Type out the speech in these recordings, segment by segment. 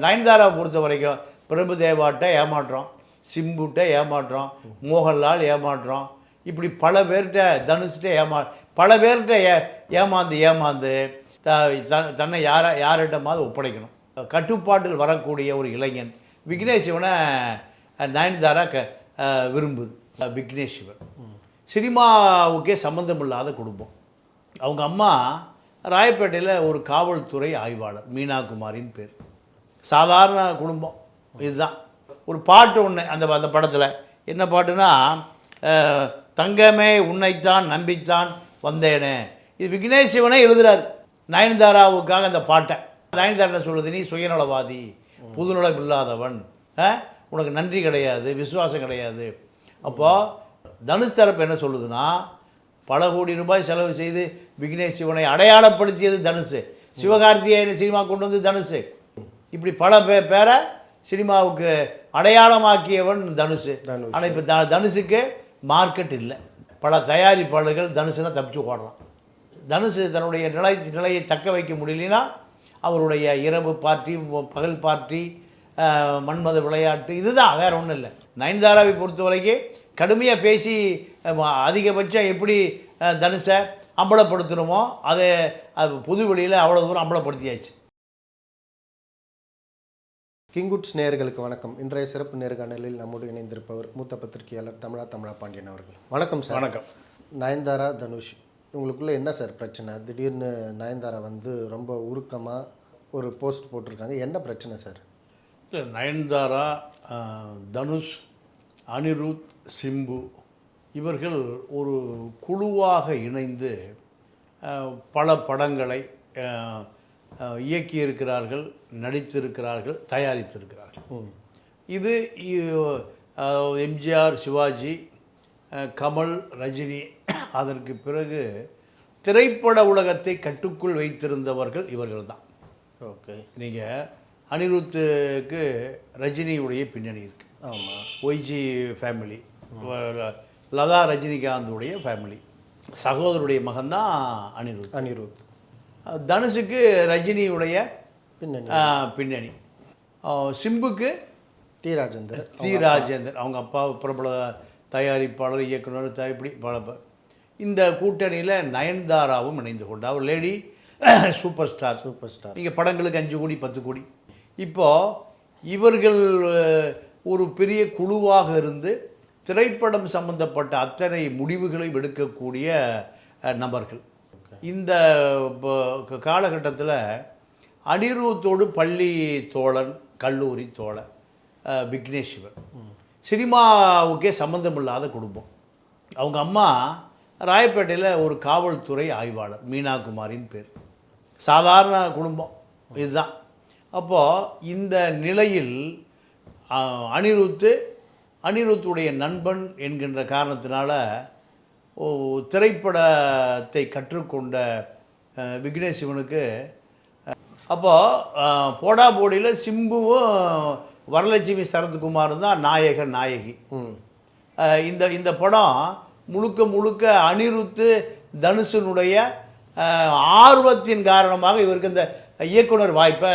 நயன்தாராவை பொறுத்த வரைக்கும் பிரபு தேவாட்ட ஏமாற்றம் சிம்புட்ட ஏமாற்றம் மோகன்லால் ஏமாற்றம். இப்படி பல பேர்கிட்ட தனுஷ்கிட்ட ஏமா பல பேர்கிட்ட ஏ ஏமாந்து ஏமாந்து த த- தன்னை யாரை யார்கிட்டமாவது ஒப்படைக்கணும். கட்டுப்பாட்டில் வரக்கூடிய ஒரு இளைஞன் விக்னேஷ் சிவனை நயன்தாரா க விரும்புது. விக்னேஷ் சிவன் சினிமாவுக்கே சம்மந்தம் இல்லாத குடும்பம். அவங்க அம்மா ராயப்பேட்டையில் ஒரு காவல்துறை ஆய்வாளர் மீனா குமாரின் பேர். சாதாரண குடும்பம். இதுதான். ஒரு பாட்டு ஒன்று அந்த அந்த படத்தில். என்ன பாட்டுனா தங்கமே உன்னைத்தான் நம்பித்தான் வந்தேனே. இது விக்னேஷ் சிவனே எழுதுறாரு. நயன்தாராவுக்காக அந்த பாட்டை. நயன்தாரா என்ன சொல்லுது நீ சுயநலவாதி புதுநலம் இல்லாதவன். உனக்கு நன்றி கிடையாது விசுவாசம் கிடையாது. அப்போது தனுஷ் தரப்பு என்ன சொல்லுதுன்னா பல கோடி ரூபாய் செலவு செய்து விக்னேஷ் சிவனை அடையாளப்படுத்தியது தனுஷு. சிவகார்த்திகேயனை சினிமா கொண்டு வந்து தனுஷு. இப்படி பல பே பேரை சினிமாவுக்கு அடையாளமாக்கியவன் தனுஷ். ஆனால் இப்போ த தனுஷுக்கு மார்க்கெட் இல்லை. பல தயாரிப்பாளர்கள் தனுஷனை தப்பிச்சு ஓடுறான். தனுஷ் தன்னுடைய நிலை நிலையை தக்க வைக்க முடியலனா அவருடைய இரவு பார்ட்டி பகல் பார்ட்டி மன்மத விளையாட்டு இதுதான் வேற ஒன்றும் இல்லை. நயன்தாராவை பொறுத்த வரைக்கும் கடுமையாக பேசி அதிகபட்சம் எப்படி தனுஷை அம்பலப்படுத்தணுமோ அதை அது பொது வெளியில் அவ்வளோ தூரம் அம்பலப்படுத்தியாச்சு. கிங்குட்ஸ் நேயர்களுக்கு வணக்கம். இன்றைய சிறப்பு நேர்காணலில் நம்மோடு இணைந்திருப்பவர் மூத்த பத்திரிகையாளர் தமிழா தமிழா பாண்டியன் அவர்கள். வணக்கம் சார். வணக்கம். நயன்தாரா தனுஷ். உங்களுக்குள்ள என்ன சார் பிரச்சனை? திடீர்னு நயன்தாரா வந்து ரொம்ப உருக்கமாக ஒரு போஸ்ட் போட்டிருக்காங்க. என்ன பிரச்சனை சார்? இல்லை நயன்தாரா தனுஷ் அனிருத் சிம்பு இவர்கள் ஒரு குழுவாக இணைந்து பல படங்களை இயக்கியிருக்கிறார்கள் நடித்திருக்கிறார்கள் தயாரித்திருக்கிறார்கள். இது எம்ஜிஆர் சிவாஜி கமல் ரஜினி அதற்கு பிறகு திரைப்பட உலகத்தை கட்டுக்குள் வைத்திருந்தவர்கள் இவர்கள்தான். ஓகே. நீங்கள் அனிருத்துக்கு ரஜினியுடைய பின்னணி இருக்குது ஆமாம் ஒய்ஜி ஃபேமிலி லதா ரஜினிகாந்துடைய ஃபேமிலி. சகோதரருடைய மகன்தான் அனிருத். அனிருத். தனுஷுக்கு ரஜினியுடைய பின்னணி. பின்னணி. சிம்புக்கு டி ராஜேந்தர். சி ராஜேந்தர். அவங்க அப்பா பிரபல தயாரிப்பாளர் இயக்குனர் த- இப்படி பல இந்த கூட்டணியில் நயன்தாராவும் இணைந்து கொண்டார் அவர் lady super star super star நீங்கள் படங்களுக்கு அஞ்சு கோடி பத்து கோடி. இப்போ இவர்கள் ஒரு பெரிய குழுவாக இருந்து திரைப்படம் சம்பந்தப்பட்ட அத்தனை முடிவுகளையும் எடுக்கக்கூடிய நபர்கள். இந்த காலகட்டத்தில் அனிருத்தோடு பள்ளி தோழன் கல்லூரி தோழன் அஹ், விக்னேஷ் சிவன் சினிமாவுக்கே சம்மந்தம் இல்லாத குடும்பம். அவங்க அம்மா ராயப்பேட்டையில் ஒரு காவல்துறை ஆய்வாளர் மீனா குமாரின் பேர். சாதாரண குடும்பம். இதுதான். அப்போது இந்த நிலையில் அனிருத்து அனிருத்துடைய நண்பன் என்கின்ற காரணத்தினால திரைப்படத்தை கற்றுக்கொண்ட விக்னேஷ் சிவனுக்கு அப்போது போடா போடியில் சிம்புவும் வரலட்சுமி சரத்குமாரும் தான் நாயகன் நாயகி. இந்த இந்த படம் முழுக்க முழுக்க அனிருத்து தனுஷனுடைய ஆர்வத்தின் காரணமாக இவருக்கு இந்த இயக்குனர் வாய்ப்பை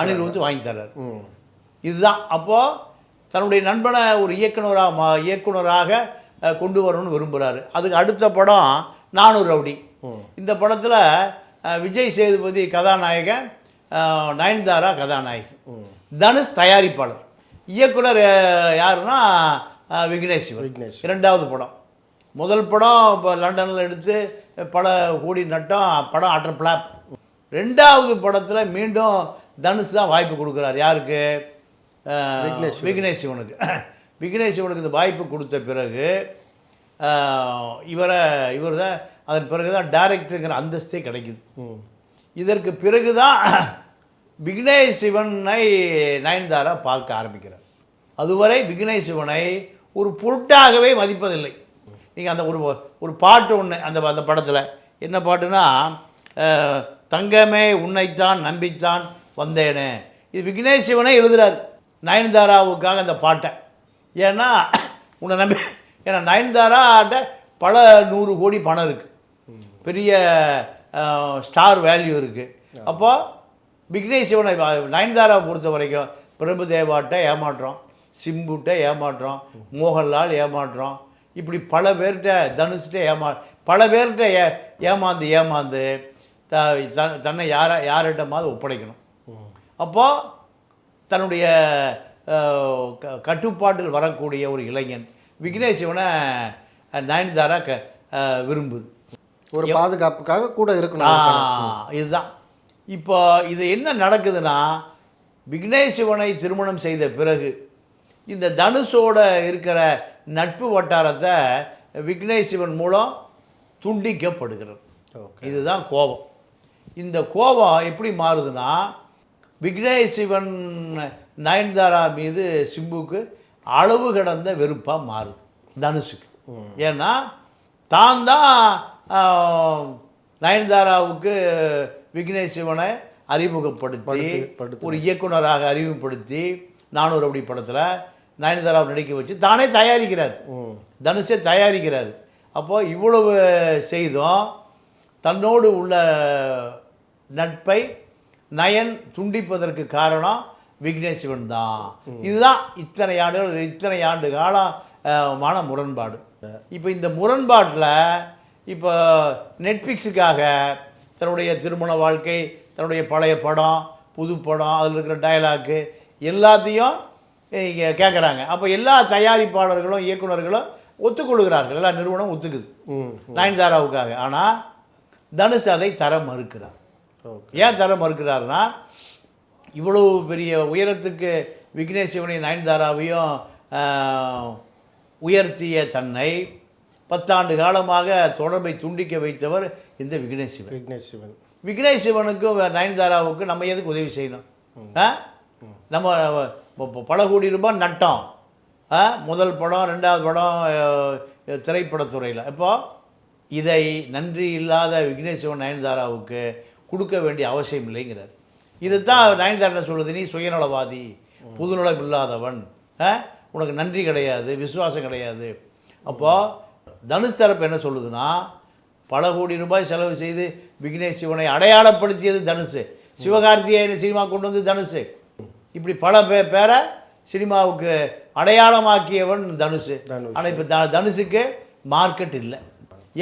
அனிருத்து வாங்கி தர்றார். இதுதான். அப்போது தன்னுடைய நண்பனை ஒரு இயக்குனராக மா இயக்குனராக கொண்டு வரணும்னு விரும்புகிறாரு அதுக்கு அடுத்த படம் நானூறு ரவுடி. இந்த படத்தில் விஜய் சேதுபதி கதாநாயகன் நயன்தாரா கதாநாயகி. தனுஷ் தயாரிப்பாளர். இயக்குனர் யாருன்னா விக்னேஷ் சிவன் விக்னேஷ். இரண்டாவது படம். முதல் படம் இப்போ லண்டனில் எடுத்து பல கோடி நட்டம் படம் அட்டர் பிளாப் ரெண்டாவது படத்தில் மீண்டும் தனுஷ் தான் வாய்ப்பு கொடுக்குறாரு. யாருக்கு. விக்னேஷ் சிவனுக்கு விக்னேஷ் சிவனுக்கு இந்த வாய்ப்பு கொடுத்த பிறகு இவரை இவர் தான் அதன் பிறகு தான் டேரக்டருங்கிற அந்தஸ்தே கிடைக்குது. இதற்கு பிறகு தான் விக்னேஷ் சிவனை நயன்தாரா பார்க்க ஆரம்பிக்கிறார். அதுவரை விக்னேஷ் சிவனை ஒரு பொருட்டாகவே மதிப்பதில்லை. நீங்கள் அந்த ஒரு ஒரு பாட்டு ஒன்று அந்த அந்த படத்தில் என்ன பாட்டுனா தங்கமே உன்னைத்தான் நம்பித்தான் வந்தேனே. இது விக்னேஷ் சிவனே எழுதுறாரு. நயன்தாராவுக்காக அந்த பாட்டை. ஏன்னா உன்னை நம்பி ஏன்னா நயன்தாராட்ட பல நூறு கோடி பணம் இருக்குது பெரிய ஸ்டார் வேல்யூ இருக்குது அப்போ விக்னேஷ் சிவனை நயன்தாராவை பொறுத்த வரைக்கும் பிரபுதேவாட்ட ஏமாற்றம். சிம்புட்ட ஏமாற்றம். மோகன்லால் ஏமாற்றம். இப்படி பல பேர்கிட்ட தனுஷ்கிட்ட ஏமா பல பேர்கிட்ட ஏ ஏமாந்து ஏமாந்து த தன்னை யார யார்கிட்டமாவது ஒப்படைக்கணும். அப்போது தன்னுடைய கட்டுப்பாட்டில் வரக்கூடிய ஒரு இளைஞன். விக்னேஷ் சிவனை அஹ், நயன்தாரா க விரும்புது. ஒரு பாதுகாப்புக்காக கூட இருக்கணும் இதுதான். இப்போ இது என்ன நடக்குதுன்னா விக்னேஷ் சிவனை திருமணம் செய்த பிறகு இந்த தனுஷோட இருக்கிற நட்பு வட்டாரத்தை விக்னேஷ் சிவன் மூலம் துண்டிக்கப்படுகிறது இதுதான் கோபம். இந்த கோபம் எப்படி மாறுதுன்னா விக்னேஷ் சிவன் நயன்தாரா மீது சிம்புக்கு அளவு கடந்த வெறுப்பாக மாறுது தனுஷுக்கு. ஏன்னா தான் தான் நயன்தாராவுக்கு விக்னேஷ் சிவனை அறிமுகப்படுத்தி படுத்து- படுத்து. ஒரு இயக்குனராக அறிமுகப்படுத்தி நானூறு அப்படி படத்தில் நயன்தாராவை நடிக்க வச்சு தானே தயாரிக்கிறார். தனுஷை தயாரிக்கிறார். அப்போது இவ்வளவு செய்தும் தன்னோடு உள்ள நட்பை நயன் துண்டிப்பதற்கு காரணம் விக்னேஷ் சிவன் தான் இதுதான் இத்தனை ஆண்டுகள் இத்தனை ஆண்டு காலமான முரண்பாடு. இப்போ இந்த முரண்பாட்டில் இப்போ நெட்ஃப்ளிக்ஸுக்காக தன்னுடைய திருமண வாழ்க்கை தன்னுடைய பழைய படம் புது படம் அதில் இருக்கிற டயலாக்கு எல்லாத்தையும் இங்கே கேட்குறாங்க அப்போ எல்லா தயாரிப்பாளர்களும் இயக்குனர்களும் ஒத்துக்கொள்கிறார்கள். எல்லா நிறுவனம் ஒத்துக்குது. நயன்தாராவுக்காக. ஆனால் தனுஷ் அதை தர மறுக்கிறார். ஏன் தர மறுக்கிறாருன்னா இவ்வளவு பெரிய உயரத்துக்கு விக்னேஷ் சிவனை நயன்தாராவையும் உயர்த்திய தன்னை பத்தாண்டு காலமாக தொடர்பை துண்டிக்க வைத்தவர் இந்த விக்னேஷ் சிவன் விக்னேஷ் சிவன் விக்னேஷ் சிவனுக்கும் நயன்தாராவுக்கும் நம்ம எதுக்கு உதவி செய்யணும்? நம்ம பல கோடி ரூபாய் நட்டம். முதல் படம் ரெண்டாவது படம் திரைப்படத்துறையில். இப்போ இதை நன்றி இல்லாத விக்னேஷ் சிவன் நயன்தாராவுக்கு கொடுக்க வேண்டிய அவசியம் இல்லைங்கிறார். இதுதான் நயன்தாரா என்ன சொல்லுது நீ சுயநலவாதி புதுநலம் இல்லாதவன் உனக்கு நன்றி கிடையாது விசுவாசம் கிடையாது. அப்போது தனுஷ் தரப்பு என்ன சொல்லுதுன்னா பல கோடி ரூபாய் செலவு செய்து விக்னேஷ் சிவனை அடையாளப்படுத்தியது தனுஷ். சிவகார்த்திகேயனை சினிமா கொண்டு வந்து தனுஷ். இப்படி பல பே பேரை சினிமாவுக்கு அடையாளமாக்கியவன் தனுஷ். தனுஷ். ஆனால் இப்போ த தனுஷுக்கு மார்க்கெட் இல்லை.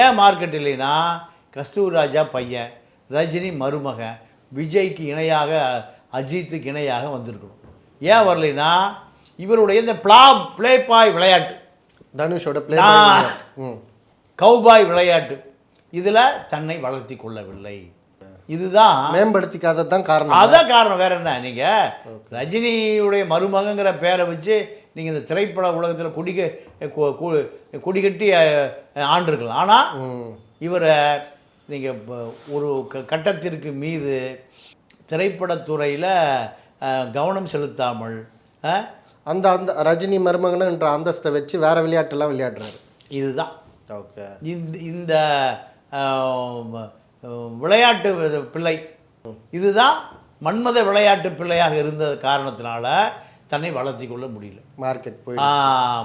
ஏன் மார்க்கெட் இல்லைன்னா கஸ்தூர் ராஜா பையன் ரஜினி மருமகன் விஜய்க்கு இணையாக அஜித்துக்கு இணையாக வந்திருக்கணும் ஏன் வரலைன்னா இவருடைய இந்த பிளா ப்ளே பாய் விளையாட்டு. தனுஷோட பிளே கௌபாய் விளையாட்டு. இதில் தன்னை வளர்த்தி கொள்ளவில்லை. இதுதான் மேம்படுத்திக்காதது தான் காரணம். அதான் காரணம். வேற என்ன? நீங்கள் ரஜினியுடைய மருமகங்கிற பேரை வச்சு நீங்கள் இந்த திரைப்பட உலகத்தில் குடிக்க குடிகட்டி ஆண்டிருக்கலாம். ஆனால் இவரை நீங்கள் ஒரு க- கட்டத்திற்கு மீது திரைப்படத்துறையில் கவனம் செலுத்தாமல் அந்த அந்த ரஜினி மருமகனுன்ற அந்தஸ்தை வச்சு வேற விளையாட்டுலாம் விளையாடுறாரு. இதுதான். ஓகே. இந்த இந்த விளையாட்டு பிள்ளை இதுதான் மன்மத விளையாட்டு பிள்ளையாக இருந்த காரணத்தினால தன்னை வளர்த்தி கொள்ள முடியல. மார்க்கெட் போய்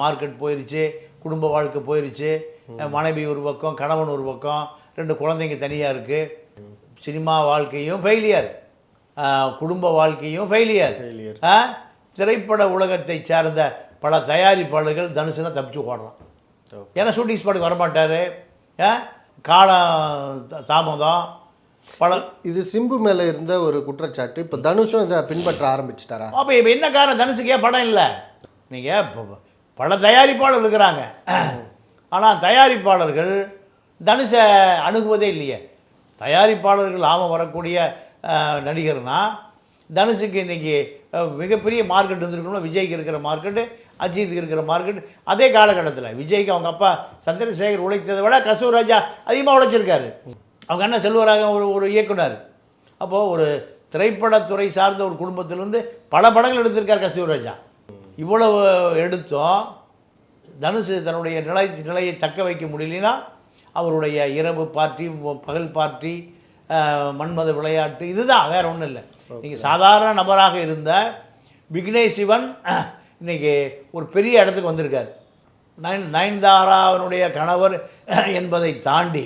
மார்க்கெட் போயிருச்சு குடும்ப வாழ்க்கை போயிருச்சு. மனைவி ஒரு பக்கம் கணவன் ஒரு பக்கம் ரெண்டு குழந்தைங்க தனியாக இருக்குது சினிமா வாழ்க்கையும் ஃபெயிலியர் குடும்ப வாழ்க்கையும் ஃபெயிலியர் Failure. திரைப்பட உலகத்தை சார்ந்த பல தயாரிப்பாளர்கள் தனுசுனா தப்பிச்சு ஓடுறான். ஏன்னா ஷூட்டிங் ஸ்பாட்டுக்கு வரமாட்டார். காலம் தாமதம் பல இது சிம்பு மேல இருந்த ஒரு குற்றச்சாட்டு. இப்போ தனுஷும் இதை பின்பற்ற ஆரம்பிச்சிட்டாரா? அப்போ இப்போ என்ன காரணம்? தனுஷுக்கு படம் இல்லை? நீங்கள் பல தயாரிப்பாளர் இருக்கிறாங்க. ஆனால் தயாரிப்பாளர்கள் தனுஷை அணுகுவதே இல்லையே. தயாரிப்பாளர்கள் ஆமாம் வரக்கூடிய நடிகர்னால் தனுஷுக்கு இன்றைக்கி மிகப்பெரிய மார்க்கெட் இருந்திருக்கணும் விஜய்க்கு இருக்கிற மார்க்கெட்டு அஜித்துக்கு இருக்கிற மார்க்கெட் அதே காலகட்டத்தில் விஜய்க்கு அவங்க அப்பா சந்திரசேகர் உழைத்ததை விட கஸ்தூர் அதிகமாக உழைச்சிருக்காரு. அவங்க அண்ணன் செல்வராக ஒரு ஒரு இயக்குனர். அப்போது ஒரு திரைப்படத்துறை சார்ந்த ஒரு குடும்பத்திலேருந்து பல படங்கள் எடுத்திருக்கார் கஸ்தூர்ராஜா இவ்வளவு எடுத்தும் தனுஷு தன்னுடைய நிலை நிலையை தக்க வைக்க முடியலன்னா அவருடைய இரவு பார்ட்டி பகல் பார்ட்டி மன்மத விளையாட்டு இதுதான் வேற ஒன்றும் இல்லை. நீங்கள் சாதாரண நபராக இருந்த விக்னேஷ் சிவன் இன்னைக்கு ஒரு பெரிய இடத்துக்கு வந்திருக்கார். நயன் நயன்தாராவினுடைய கணவர் என்பதை தாண்டி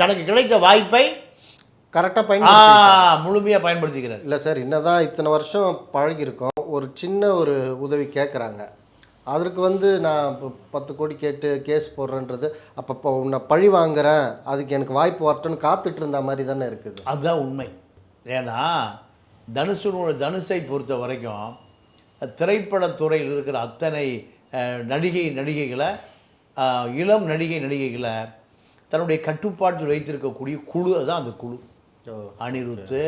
தனக்கு கிடைத்த வாய்ப்பை கரெக்டாக பயன்படுத்தி முழுமையாக பயன்படுத்திக்கிறார். இல்லை சார் என்னதான் இத்தனை வருஷம் பழகியிருக்கோம். ஒரு சின்ன ஒரு உதவி கேட்குறாங்க அதற்கு வந்து நான் இப்போ பத்து கோடி கேட்டு கேஸ் போடுறேன்றது. அப்போ இப்போ உன்னை பழி வாங்குறேன். அதுக்கு எனக்கு வாய்ப்பு வரட்டும்னு காத்துட்டு இருந்த மாதிரி தானே இருக்குது. அதுதான் உண்மை. ஏன்னா தனுஷனோட தனுஷை பொறுத்த வரைக்கும் திரைப்படத்துறையில் இருக்கிற அத்தனை நடிகை நடிகைகளை இளம் நடிகை நடிகைகளை தன்னுடைய கட்டுப்பாட்டில் வைத்திருக்கக்கூடிய குழு அதுதான் அந்த குழு. அனிருத்து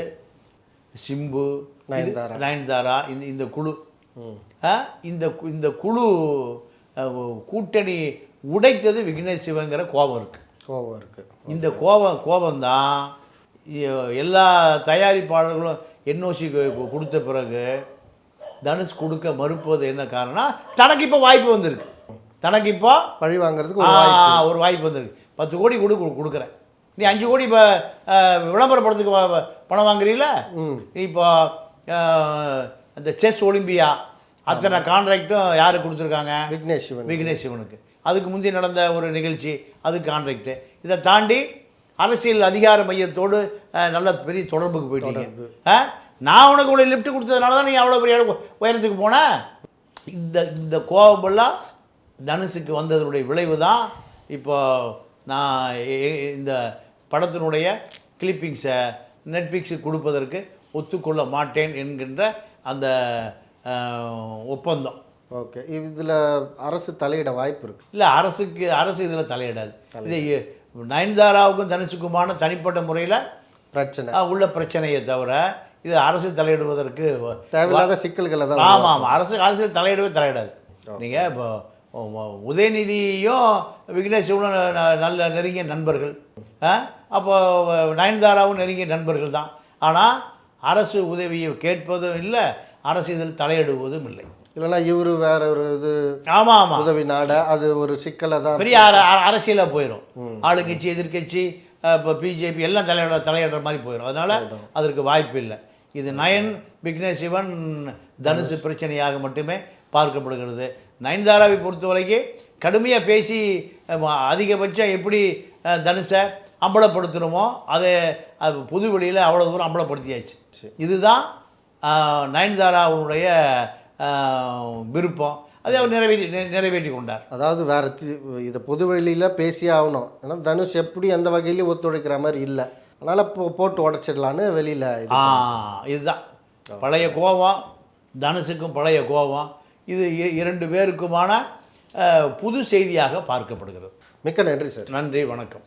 சிம்பு நயன்தாரா. நயன்தாரா இந்த இந்த குழு. இந்த கு- இந்த குழு கூட்டணி உடைத்தது விக்னேஷ் சிவங்கிற கோபம் இருக்குது கோவம் இருக்குது இந்த கோபம் கோபம்தான் எல்லா தயாரிப்பாளர்களும் என்ஓசி கொடுத்த பிறகு தனுஷ் கொடுக்க மறுப்பது என்ன காரணம் தனக்கு இப்போ வாய்ப்பு வந்திருக்கு. தனக்கு இப்போ பழி வாங்குறதுக்கு ஒரு வாய்ப்பு. வந்திருக்கு. பத்து கோடி கொடு கொடு- கொடுக்குறேன். நீ அஞ்சு கோடி இப்போ விளம்பர படத்துக்கு பணம் வாங்குறீல ம். இப்போ அந்த செஸ் ஒலிம்பியா அத்தனை கான்ட்ராக்டும் யாருக்கு கொடுத்துருக்காங்க? விக்னேஷ் சிவன் விக்னேஷ் சிவனுக்கு அதுக்கு முந்தி நடந்த ஒரு நிகழ்ச்சி அது கான்ட்ராக்டு இதை தாண்டி அரசியல் அதிகார மையத்தோடு நல்ல பெரிய தொடர்புக்கு போயிட்டீங்க. ஆ? நான் உனக்கு இவ்வளோ லிஃப்ட் கொடுத்ததுனால தான் நீ அவ்வளோ பெரிய உயரத்துக்கு போன? இந்த இந்த கோபமெல்லாம் தனுஷுக்கு வந்ததனுடைய விளைவு தான் இப்போ நான் இந்த படத்தினுடைய கிளிப்பிங்ஸை நெட்ஃப்ளிக்ஸுக்கு கொடுப்பதற்கு ஒத்துக்கொள்ள மாட்டேன் என்கின்ற அந்த ஒப்பந்தம். ஓகே. இதில் அரசு தலையிட வாய்ப்பு இருக்குது இல்லை அரசுக்கு அரசு இதில் தலையிடாது. இது நயன்தாராவுக்கும் தனுஷுக்குமான தனிப்பட்ட முறையில் பிரச்சனை. உள்ள பிரச்சனையை தவிர இது அரசு தலையிடுவதற்கு தேவையில்லாத சிக்கல்களை தான் ஆமாம் ஆமாம் அரசு அரசியல் தலையிடவே தலையிடாது. நீங்கள் இப்போ உதயநிதியும் விக்னேஷ் நல்ல நெருங்கிய நண்பர்கள்? அப்போ நயன்தாராவும் நெருங்கிய நண்பர்கள் தான். ஆனால் அரசு உதவியை கேட்பதும் இல்லை அரசு இதில் தலையிடுவதும் இல்லை. இல்லைன்னா இவர் வேற ஒரு இது ஆமாம் ஆமாம் உதவி நாட அது ஒரு சிக்கலை தான் பெரிய அர- அர- அரசியலாக போயிடும் ஆளுங்கட்சி எதிர்க்கட்சி இப்போ பிஜேபி எல்லாம் தலையிட தலையிடுற மாதிரி போயிடும் அதனால் அதற்கு வாய்ப்பு இல்லை. இது நயன் விக்னேஷ் சிவன் தனுஷ் பிரச்சனையாக மட்டுமே பார்க்கப்படுகிறது. நயன்தாராவை பொறுத்த வரைக்கும் கடுமையாக பேசி அதிகபட்சம் எப்படி தனுஷை அம்பலப்படுத்தணுமோ? அதை அது பொது வெளியில் அவ்வளோ தூரம் அம்பலப்படுத்தியாச்சு. இதுதான் நயன்தாராவுடைய விருப்பம். அதை அவர் நிறைவேற்றி நிறைவேற்றி கொண்டார். அதாவது வேற இதை பொது வெளியில் பேசியே ஆகணும். ஏன்னா தனுஷ் எப்படி எந்த வகையிலையும் ஒத்துழைக்கிற மாதிரி இல்லை. அதனால் போ போட்டு உடச்சிடலான்னு வெளியில் இதுதான். பழைய கோபம் தனுஷுக்கும் பழைய கோபம். இது இரண்டு பேருக்குமான புது செய்தியாக பார்க்கப்படுகிறது. மிக்க நன்றி சார். நன்றி வணக்கம்.